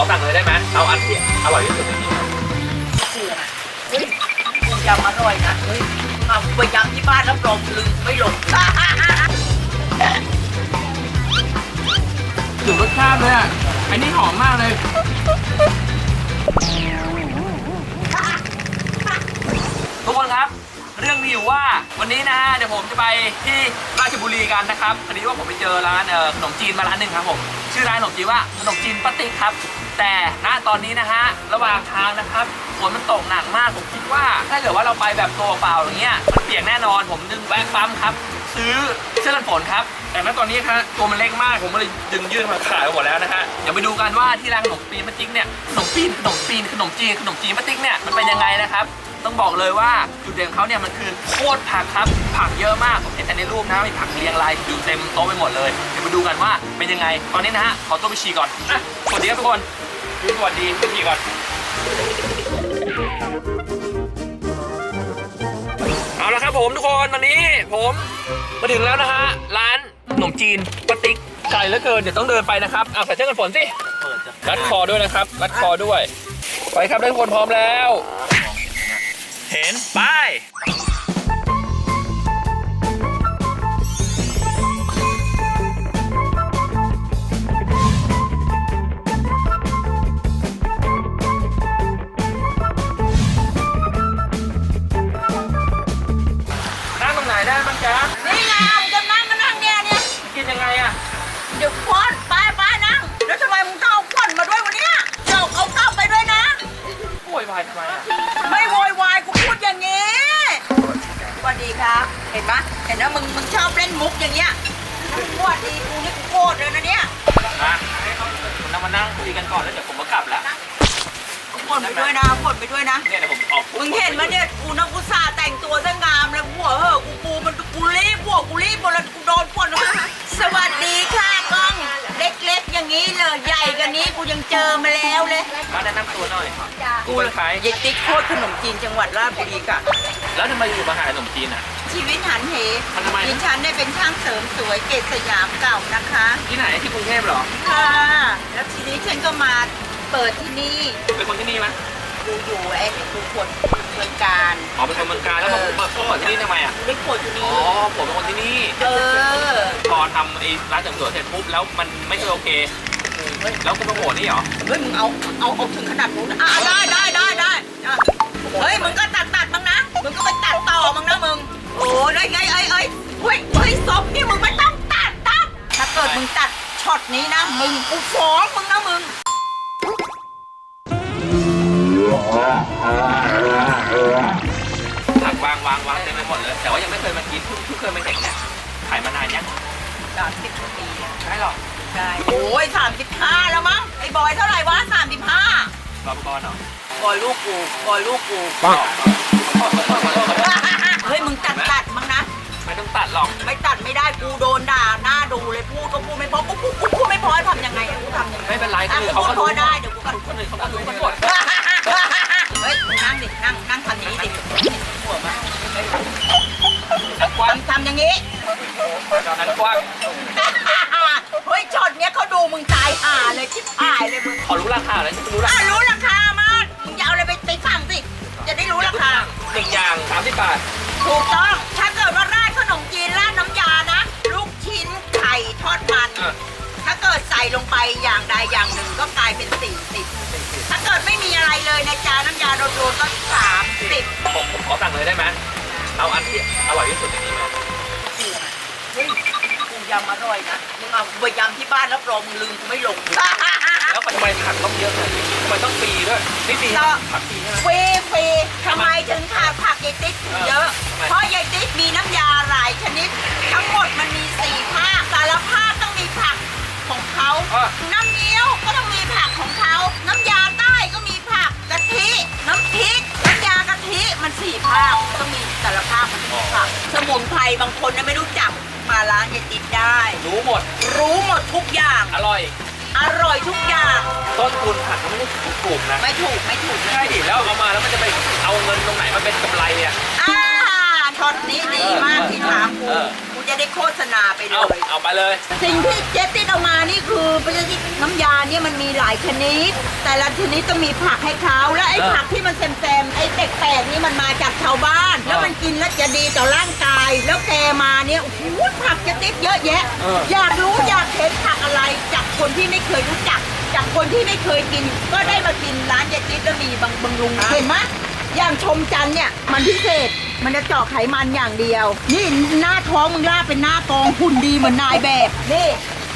ขอสั่งเลยได้ไหมเอาอันที่อร่อยที่สุดในนี้เสือเฮ้ยกูยำอร่อยนะเฮ้ยเอาไปยำที่บ้านรับรองลืมไม่หลงถึงรสชาติเลยอะอันนี้หอมมากเลยทุกคนครับ เรื่องมีอยู่ว่าวันนี้นะฮะเดี๋ยวผมจะไปที่ราชบุรีกันนะครับพอดีว่าผมไปเจอร้านขนมจีนมาร้านหนึ่งครับผมชื่อร้านขนมจีนว่าขนมจีนปาติกครับ แต่ณตอนนี้นะฮะระหว่างทางนะครับฝนมันตกหนักมากผมคิดว่า ถ้าเกิดว่าเราไปแบบตัวเปล่าอย่างเงี้ยมันเปียกแน่นอนผมดึงแวะปั๊มครับ ซื้อเสื้อกันฝนครับ แต่ณตอนนี้ครับตัวมันเล็กมากผมก็เลยดึงยื่นมาขายไปหมดแล้วนะฮะเดี๋ยวไปดูกันว่าที่ร้านขนมปีนป้าติ๊กเนี่ยขนมปีนขนมปีนขนมจีนขนมจีนป้าติ๊กเนี่ยมันเป็นยังไงนะครับต้องบอกเลยว่าจุดเด่นของเขาเนี่ยมันคือโคตรผักครับ ผักเยอะมากผมเห็นแต่ในรูปนะมีผักเรียงรายอยู่เต็มโต๊ะไปหมดเลยเดี๋ยวไปดูกันว่าเป็นยังไงตอนนี้นะฮะขอตัวไปฉี่ก่อนอะสวัสดีครับทุกคน สวัสดีไปฉี่ก่อนเอาละครับผมทุกคนวันนี้ผมมาถึงแล้วนะฮะร้านขนมจีนปาติ๊กไก่เหลือเกินเดี๋ยวต้องเดินไปนะครับเอาใส่เสื้อกันฝนสิรัดคอด้วยนะครับรัดคอด้วย ไปครับทุกคนพร้อมแล้ว เห็นไปายทำไมอะไม่โวยวายกูพูดอย่างนี้สวัสดีครับ เห็นปะเห็นนะมึงมึงชอบเล่นมุกอย่างเงี้ยถ้ามึงสวัสดีกูนี่กูโกรธเลยนะเนี่ยอะเรามานั่งคุยกันก่อนแล้วเดี๋ยวผมก็กลับแล้วควนไปด้วยนะควนไปด้วยนะ เนี่ยเดี๋ยวผมออกมึงเห็นไหมเนี่ยกูนักกุศาห์แต่งตัวซะงามเลยหัวเหอะกูปูมันกูรีบหัวกูรีบหมดแล้วกูโดนพ่นสวัสดีค่ะกล้อง เล็กๆอย่างนี้เลยใหญ่กว่านี้กูยังเจอมาแล้วเลย มาแนะนำตัวหน่อย กูเลยขายยายติ๊กโคตรขนมจีนจังหวัดราชบุรีค่ะ แล้วทำไมอยู่มาหาขนมจีนอะ ชีวิตหันเหมันทำไมนะดิฉันได้เป็นช่างเสริมสวยเกตสยามเก่านะคะ ที่ไหนที่กรุงเทพเหรอ ค่ะ แล้วทีนี้ฉันก็มาเปิดที่นี่เป็นคนที่นี่ไหมกูอยู่ไอ้กูคนเมืองการอ๋อเป็นคนเมืองการแล้วมาเปิดเปิดที่นี่ทำไมอะได้โคตรที่อ๋นี่อผมเป็นคนที่นี่ เออ พอทำไอ้ร้านเสริมสวยเสร็จปุ๊บแล้วมันไม่ค่อยโอเค แล้วกูมาโหวตนี่เหรอ เฮ้ยมึงเอาเอาเอาถึงขนาดนู้นอะได้ได้ได้ได้อะเฮ้ยมึงก็ตัดตัดมึงนะมึงก็ไปตัดต่อมึงนะมึงโอ้ได้ไงเอ้ยเอ้ยเฮ้ยเฮ้ยศพนี่มึงไม่ต้องตัดตัดถ้าเกิดมึงตัดช็อตนี้นะมึงกูฟ้องมึงนะมึง ผักวางวางวางเต็มไปหมดเลย แต่ว่ายังไม่เคยมากินเพิ่งเพิ่งเคยมาเห็นเนี่ยขายมานานยังสามสิบกว่าปีแล้วใช่หรอ ใช่โอ้ยสามสิบห้าแล้วมั้งไอ้บอยเท่าไหร่วะสามสิบห้ารอบก่อนเหรอบอยลูกกูบอยลูกกูปังเฮ้ยมึงตัดตัดมั้งนะ ไม่ต้องตัดหรอก ไม่ตัดไม่ได้กูโดนด่าหน้าดูเลยพูดก็พูดไม่เพอกูกูกูพูดไม่เพอทำยังไงอะกูทำยังไงไม่เป็นไรคนอะอื่นกูเขาพูก็ดพรู้อได้เดี๋ยวกูก็คนอื่นเขาก็รู้กันหมดเฮ้ยนั่งดินั่งนั่งทำอย่างนี้ดิหัวมานักกว้างทำทำอย่างนี้นักกว้างเฮ้ย ช็อตเนี้ยเขาดูมึงตายห่าเลยชิบหายเลยมึงขอรู้ราคาเลยจะรู้ราอะคารู้ราคามากมึงจะเอาอะไรไปไปสั่งสิ จะได้รู้ราคา หนึ่งอย่างสามสิบบาท ถูกต้อง ถ้าเกิดว่าราดขนมจีนราดน้ำยานะ ลูกชิ้นไข่ทอดมันเออถ้าเกิดใส่ลงไปอย่างใดอย่างหนึ่งก็กลายเป็นสี่สิบถ้าเกิดไม่มีอะไรเลยในจานน้ำยาโดนๆก็สามสิบผมผมขอสั่งเลยได้ไหมเอาอันที่อร่อยที่สุดในนี้มาเฮ้ยกู ยำอร่อยนะมึงเอาไปยำที่บ้านรับรองมึงลืมกูไม่ลง แล้วทำไมผักต้องเยอะขนาดนี้ทำไมต้องฟรีด้วยนี่ฟรีก็ผักฟรีใช่ไหม ฟรีฟรีทำไม นยายติ๊กได้ รู้หมด รู้หมดทุกอย่าง อร่อย อร่อยทุกอย่าง ต้นทุนผักก็ไม่ได้ถูกๆนะ ไม่ถูกไม่ถูกใช่ดิแล้วเอามาแล้วมันจะไปเอาเงินตรงไหนมาเป็นกำไรอะอ่าช็อตนี้ดีมากที่ถามกูเออกูจะ ได้โฆษณาไปเลเอาย เอาไปเลย สิ่งที่เจ๊ติ๊ดเอามานี่คือปฏิทินน้ำยาเนี่ยมันมีหลายชนิด แต่ละชนิดต้องมีผักให้เขาและไอ้เออผักที่มันแซมๆไอ้แปลกๆนี่มันมาจากชาวบ้าน แล้วมันกินแล้วจะดีต่อร่างกาย แล้วแกมาเนี่ยโอ้โหผักเจ๊ติ๊ดเยอะแยะเออ อยากรู้อยากเห็นผักอะไร จากคนที่ไม่เคยรู้จัก จากคนที่ไม่เคยกิน ก็ได้มากินร้านเจ๊ติ๊ดแล้วมีบางบำรุงเห็นไหม อย่างชมจันทร์เนี่ย มันพิเศษ มันจะเจาะไขมันอย่างเดียว นี่หน้าท้องมึงลาบเป็นหน้ากองหุ่นดีเหมือนนายแบบ นี่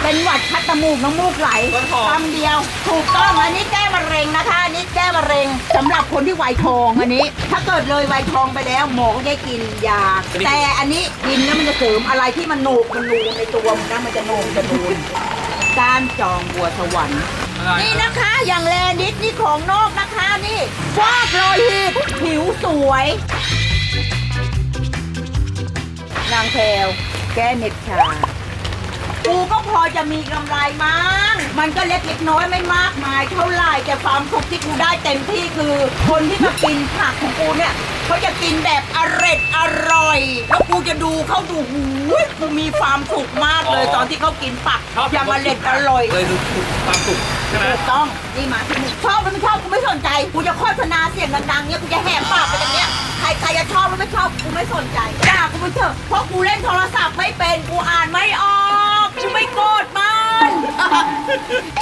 เป็นหวัดคัดจมูกน้ำมูกไหลต้นหอม คำเดียว ถูกต้องอันนี้แก้มะเร็งนะคะอันนี้แก้มะเร็งสำหรับคนที่วัยทองอันนี้ ถ้าเกิดเลยวัยทองไปแล้วหมอก็ได้กินยา แต่อันนี้กินแล้วมันจะเสริมอะไรที่มันโหนกมันนูนในตัวมันนะมันจะโหนกจะนูนการจองบัวสวรรค์อะไรนี่นะคะ อย่างแลนิดนี่ของนอกนะคะนี่ ฟอกโรยหีบผิวสวย นางแพลวแก้เหน็บชา กูก็พอจะมีกำไรมั้ง มันก็เล็กเล็กน้อยไม่มากมาย เท่าไหร่แต่ความสุขที่กูได้เต็มที่คือ คนที่มากินผักของกูเนี่ย เขาจะกินแบบอร่อยอร่อย แล้วกูจะดูเขาดูหูยกูมีความสุขมากเลย ตอนที่เขากินผักชอบอย่างอร่อยอร่อยเลยดูความสุขใช่ไหมถูกต้องนี่มาที่มึงชอบหรือไม่ชอบกูไม่สนใจ กูจะโฆษณาเสียงดังๆเนี่ยกูจะแหกปากไปอย่างเนี้ยใครใครจะชอบหรือไม่ชอบกูไม่สนใจด่ากูไปเถอะเพราะกูเล่นโทรศัพท์ไม่เป็นกูอ่านไม่ออกกูไม่โกรธมั น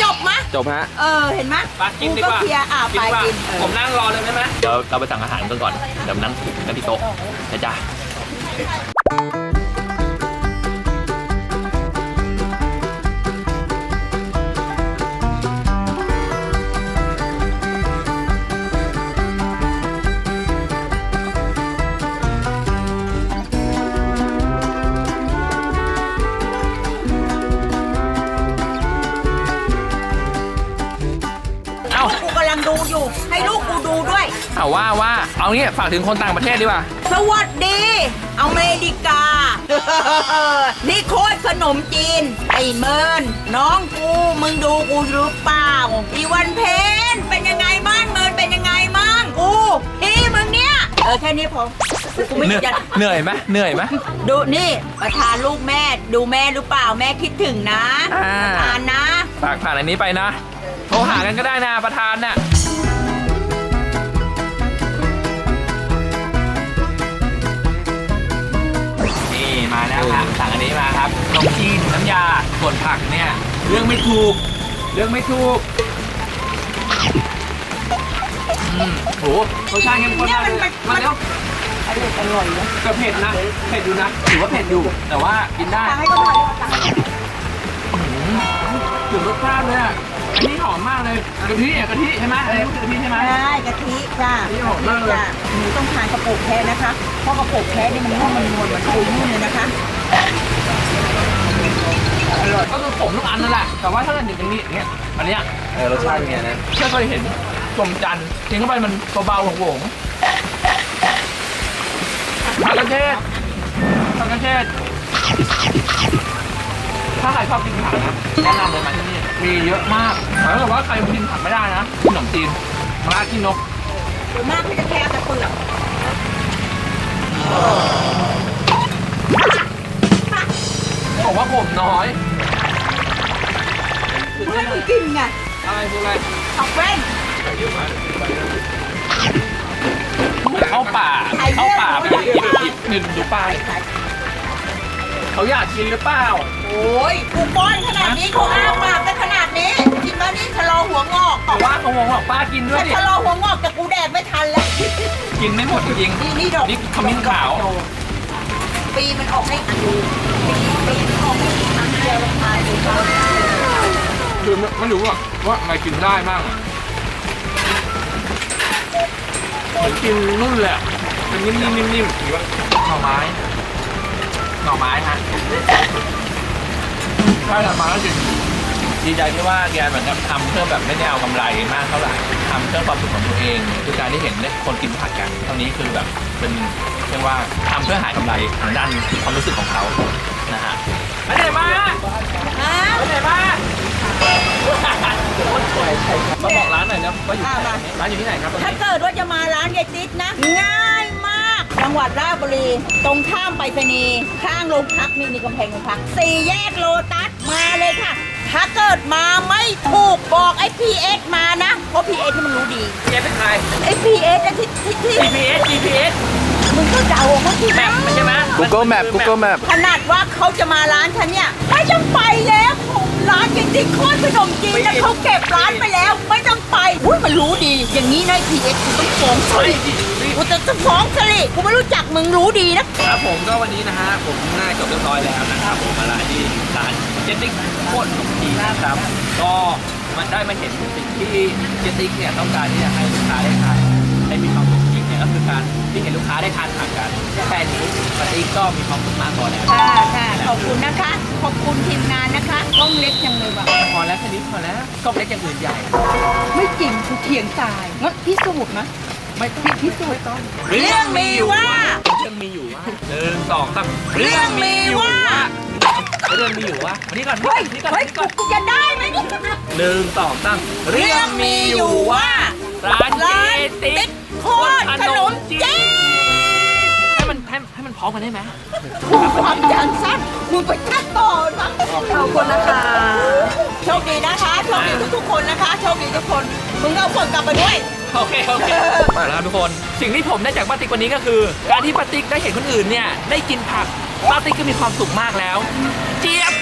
จบมะ จบฮะ เออ เห็นมะไปกินดีกว่าเคลียร์อ่าไปดีว่ากินเออ ผมนั่งรอเลยได้ไหม เดี๋ยวเราไปสั่งอาหารกันก่อนเดี๋ยวนั่งกันที่โต๊ะนะจ๊ะ เอาว่าว่าเอางี้ฝากถึงคนต่างประเทศดีกว่า สวัสดี อเมริกา นี่โคตรขนมจีน ไอ้เมิน น้องกู มึงดูกูหรือเปล่า อีวันเพนเป็นยังไงบ้างเมินเป็นยังไงมั่งกูพี่มึงเนี่ย เออ แค่นี้พอกูไม่เหนื่อยจะเหนื่อยไหมเหนื่อยไหม ดูนี่ประธานลูกแม่ดูแม่หรือเปล่าแม่คิดถึงนะอ่า ประธานนะ ฝากผ่านอันนี้ไปนะโทรหากันก็ได้นะประธานน่ะ ส่วนผักเนี่ยเรื่องไม่ถูกเรื่องไม่ถูกอืมโหรสชาติเข้มข้นมากเลยเนี่ยมันมาแล้วอร่อยอร่อยนะก็เผ็ดนะเผ็ดอยู่นะถือว่าเผ็ดอยู่ แต่ว่ากินได้ตังให้ก็หน่อยตังค์ถึงรสชาติเลยอะอันนี้หอมมากเลยกะทิอะกะทิใช่ไหมอะไรกะทิใช่ไหม ได้กะทิจ้านี่หอมมากเลยจ้หนูต้องทานกระปุกแท้นะคะ เพราะกระปุกแท้นี่มันนุ่มมันนวลเหมือนปูนุ่มเลยนะคะ อร่อยก็คือผมทุกอันนั่นแหละ แต่ว่าถ้าเกิดอย่างนี้อย่างเงี้ยอันเนี้ยเออรสชาติเป็นไงนะเชื่อเคยเห็นชมจันทร์กินเข้าไปมันเบาๆหวงๆผักกระเทศผักกระเทศถ้าใครชอบกินผักนะแนะนำเลยมาที่นี่มีเยอะมากแต่ถ้าเกิดว่าใครกินผักไม่ได้นะขนมจีนมะระขี้นกส่วนมากพี่จะแค่เอาแต่เปลือกบอกว่าผมน้อย ไม่มึงกินไงอะไรคืออะไรเอาแว่นเข้าป่าถ่ายเยอะเข้าป่าไปถ่ายเยอะหยิบหยิบดูป้ายเขาอยากกินหรือเปล่า โอ้ยกูป้อนขนาดนี้เขาอ้าปากกันขนาดนี้ กินแล้วนี่ชะลอหัวงอกบอกว่าเขาบอกว่าป้ากินด้วยถ้าดิชะลอหัวงอกแต่กูแดกไม่ทันแล้ว กินไม่หมดจริงนี่นี่ดอกนี่ขมิ้นขาว ปีมันออกให้อันดูปีปีมันออกให้อันเดียวลงมาดูก่อนๆ คือไม่รู้ว่าว่าอะไรกินได้บ้างอะเหมือนกินนุ่นแหลยอะเป็นนิ่มๆนิ่มๆหรือว่าหน่อไม้หน่อไม้ฮะใช่หน่อไม้จริงดีใจที่ว่าแกเหมือนกับทำเพื่อแบบไม่ได้เอากำไรมากเท่าไหร่ทำเพื่อความสุขของตัวเอง คือการที่เห็นเนี่ยคนกินผักกันเท่านี้คือแบบเป็นเรียกว่าทำเพื่อหากำไรทางด้านความรู้สึกของเขานะฮะไปไหนมาฮะไปไหนมา มาบอกร้านหน่อยนะว่าอยู่ที่ไหนร้านอยู่ที่ไหนครับตอนถ้านี้เกิดว่าจะมาร้านยายติ๊ดนะ ง่ายมาก จังหวัดราชบุรี ตรงข้ามไปรษณีย์ข้างโรงพักนี่นี่กำแพงโรงพักสี่แยกโลตัสมาเลยค่ะ ถ้าเกิดมาไม่ถูกบอกไอ้พีเอสมานะ เพราะพีเอสที่มันรู้ดี เจ๊เป็นใคร ไอ้พีเอสที่ที่ที่ GPS GPS มึงก็เดาเอาเขาที่แมปไม่ใช่ไหม Google Map Google Map ขนาดว่าเขาจะมาร้านฉันเนี่ยไม่ต้องไปแล้ว ร้านจริงๆโคตรขนมจีนนะเขาเก็บร้านไปแล้ว ไม่ต้องไปอุ้ยมันรู้ดี อย่างนี้นายพีเอสกูต้องฟ้องเฮ้ยกูจะจะฟ้องสลิกูไม่รู้จักมึงรู้ดีนะ ครับผมก็วันนี้นะฮะผมน่าจบเรียบร้อยแล้วนะครับผมมาร้านที่ร้านเจติกโคตรขนมจีนนะครับ ก็มันได้มาเห็นสิ่งที่เจติกเนี่ยต้องการที่จะให้ลูกค้าได้ทานให้มีความสุขจริงเนี่ย ก็คือการที่เห็นลูกค้าได้ทานผักกันแค่นี้ปติกก็มีความสุขมากพอแล้วค่ะค่ะขอบคุณนะคะ ขอบคุณทีมงานนะคะกล้องเล็กจังเลยว่ะพอแล้วแค่นี้พอแล้วก็เล็กอย่างอื่นใหญ่ ไม่จริงกูเถียงตายงั้นพิสูจน์นะไม่ต้องพิสูจน์ต้อง เรื่องมีว่า เรื่องมีอยู่ว่าหนึ่งสองสามเรื่องมีว่าเรื่องมีอยู่ว่าอันนี้ก่อนเฮ้ยอันนี้ก่อนเฮ้อัยนนี้ก่อนกูจะได้ไหมเนี่ยหนึ่งสองสามเรื่องมีอยู่ว่าร้านเจร้านติ๊ติ๊กก โคตรขนมจีนให้มันให้ให้มันพร้อมกันได้ไหมความจำสั้นมึงไปคัดต่อนะขอบคุณนะคะโชคดีนะคะโชคดีทุกๆคนนะคะโชคดีทุกคนมึงก็เอาฝนกลับมาด้วย โอเคโอเคมาแล้วครับทุกคน สิ่งที่ผมได้จากป้าติ๊กวันนี้ก็คือ การที่ป้าติ๊กได้เห็นคนอื่นเนี่ยได้กินผักป้าติ๊กก็มีความสุขมากแล้ว เจี๊ยบ